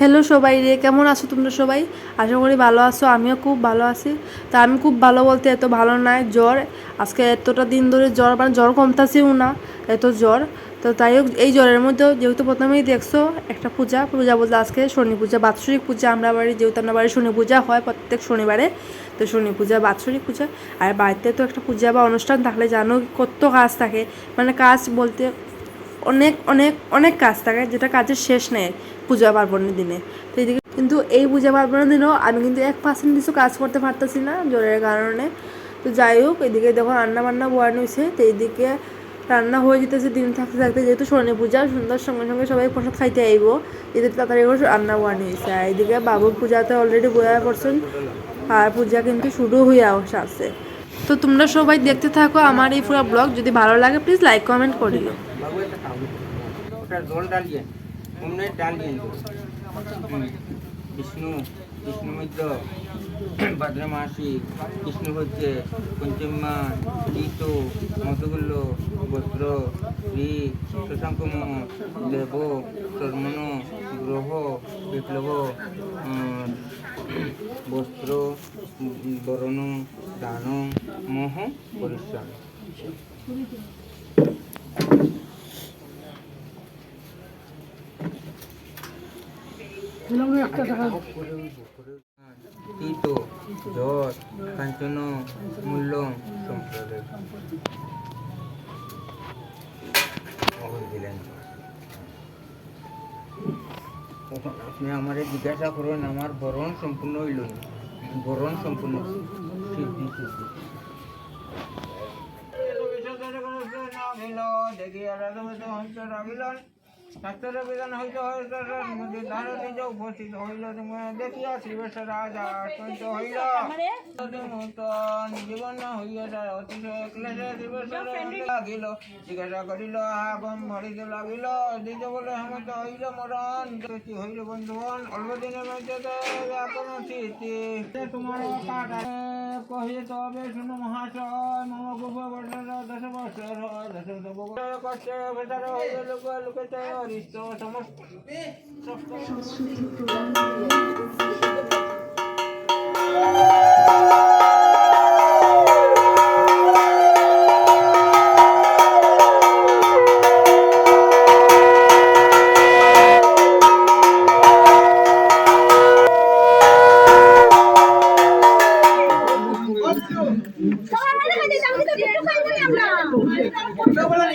Hello সবাই রে, কেমন আছো তোমরা সবাই? আশা করি ভালো আছো, আমিও খুব ভালো আছি। তা আমি খুব ভালো বলতে এত ভালো নয় জ্বর। আজকে এতটা দিন ধরে জ্বর মানে জ্বর কমতাছেও না, এত জ্বর। তো তাই হোক, এই জ্বরের মধ্যেও যেহেতু প্রথমেই দেখছ একটা পূজা পূজা বলতে আজকে শনি পূজা, বাৎসরিক পূজা। আমরা বাড়ি যেহেতু আমরা বাড়ি শনি পূজা হয় প্রত্যেক শনিবারে, তো শনি পূজা, বাৎসরিক পূজা। আর বাড়িতে তো একটা পূজা বা অনুষ্ঠান থাকলে জানো কত কাজ থাকে। মানে কাজ বলতে অনেক অনেক অনেক কাজ থাকে যেটা কাজের শেষ নেই পূজা পার্বণের দিনে। তো এদিকে কিন্তু এই পূজা পার্বণের দিনেও আমি কিন্তু এক পার্সেন্ট কিছু কাজ করতে পারতেছি না জ্বরের কারণে। তো যাই হোক এদিকে দেখো রান্না বান্না বোয়ানো হয়েছে তো এইদিকে রান্না হয়ে যেতেছে, দিন থাকতে থাকতে যেহেতু শনি পূজা সুন্দর সঙ্গে সঙ্গে সবাই প্রসাদ খাইতে আইব। এদের তাড়াতাড়ি করে রান্না বোয়ানো হয়েছে আর এদিকে বাবুর পূজাতে অলরেডি বয়া করছেন, আর পূজা কিন্তু শুরু হয়ে আসছে। তো তোমরা সবাই দেখতে থাকো আমার এই পুরো ব্লগ। যদি ভালো লাগে প্লিজ লাইক কমেন্ট করিও। একটা খাও ওটা জল ডালিয়ে অমনে ডালিয়ে হুম। বিষ্ণু বিষ্ণু মিত্র ভাদ্রমাসি কৃষ্ণ হচ্ছে পঞ্চমা ঋতু মধুগুল্ল, বস্ত্র, শ্রী শশাঙ্কম দেব শর্মণ গ্রহ, বিপ্লব বস্ত্র বরণ, দান, মোহ, পরিশ্রম তীত জ্বর কাঞ্চন মূল্য সম্প্রদায়। দিলেন। আপনি আমারে জিজ্ঞাসা করুন আমার বরণ সম্পূর্ণ হইল বরণ সম্পূর্ণ। সিদ্ধি সিদ্ধি শাস্ত্রের বিধান হইতে হইতে উপস্থিত হইল। দেখিয়া শ্রীবেশ রাজা আশ্চর্য হইল নূতন জীবন হইয়া যায়। অতিশয় ক্লেশে শ্রীবেশ লাগিল। জিজ্ঞাসা করিল আগম মরিতে লাগিল? দ্বিতীয় বলে হেমন্ত হইল মরণ। কি হইল বন্ধুগণ অল্প দিনের মধ্যে কোন স্মৃতি। তোমার কহিলে তবে শুনো মহাশয় মম গোপ বর্ষর দশ বছর দশ কষ্টে হইল লোক লোকেতে অরিষ্ট সমস্ত আমরা। পরে